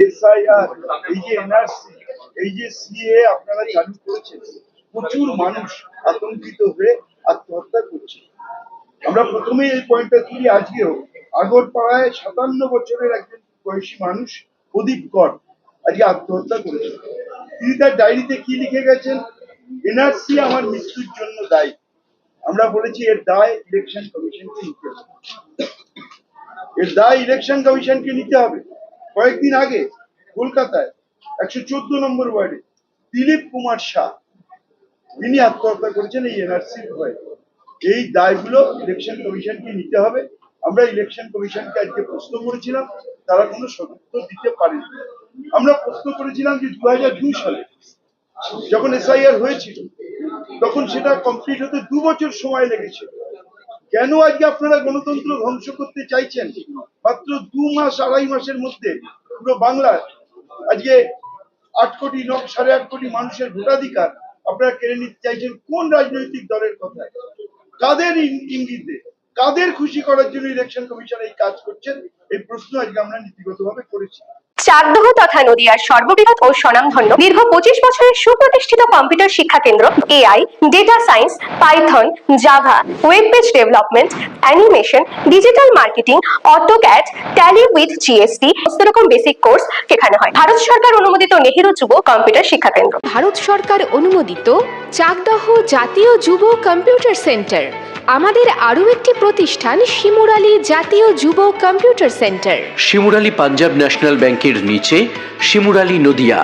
SIR, এই যে NRC, এই যে সিএ, আপনারা চালু করেছেন, প্রচুর মানুষ আতঙ্কিত হয়ে আত্মহত্যা করছে। আমরা প্রথমে এই পয়েন্টটা তুলি, আজকেও। আগরপাড়ায় সাতান্ন বছরের একজন বয়সী মানুষ, প্রদীপ কর আজকে আত্মহত্যা তিনি তার ডায়েরিতে কি লিখে গেছেন? এনআরসি আমার মৃত্যুর জন্য দায়ী। আমরা বলেছি এর দায় ইলেকশন কমিশনকে নিতে হবে। এর দায় ইলেকশন কমিশনকে নিতে হবে। কয়েকদিন আগে কলকাতায় একশো চোদ্দ নম্বর ওয়ার্ডে দিলীপ কুমার শাহ তিনি আত্মহত্যা করেছেন এই এনআরসির ভয়ে এই দায়গুলো ইলেকশন কমিশনকে নিতে হবে। আমরা ইলেকশন কমিশনকে আজকে প্রশ্ন করেছিলাম, তারা কোনো সদুত্তর দিতে পারেনি। আমরা প্রশ্ন করেছিলাম যে দু হাজার দুই সালে যখন এসআইআর হয়েছিল, তখন সেটা কমপ্লিট হতে দু বছর সময় লেগেছিল কেন আজকে আপনারা গণতন্ত্র ধ্বংস করতে চাইছেন? মাত্র দু মাস, আড়াই মাসের মধ্যে পুরো বাংলার আজকে আট কোটি ন, সাড়ে আট কোটি মানুষের ভোটাধিকার আপনারা কেড়ে নিতে চাইছেন কোন রাজনৈতিক দলের কথায়? কাদের ইঙ্গিতে? কাদের খুশি করার জন্য ইলেকশন কমিশন এই কাজ করছেন? এই প্রশ্ন আজকে আমরা নীতিগতভাবে করেছি। চাকদহ তথা নদিয়ার সর্ববৃহৎ ও স্বনামধন্য দীর্ঘ পঁচিশ বছরের সুপ্রতিষ্ঠিত কম্পিউটার শিক্ষা কেন্দ্র, AI data science Python Java web page development animation digital marketing AutoCAD Tally with GST এরকম বেসিক কোর্স শেখানো হয়। ভারত সরকার অনুমোদিত নেহেরু যুব কম্পিউটার শিক্ষা কেন্দ্র। ভারত সরকার অনুমোদিত চাকদহ জাতীয় যুব কম্পিউটার সেন্টার। আমাদের আরও একটি প্রতিষ্ঠান শিমুরালী জাতীয় যুব computer centre. Shimurali Punjab National ব্যাংকের নিচে শিমুরালী নদিয়া।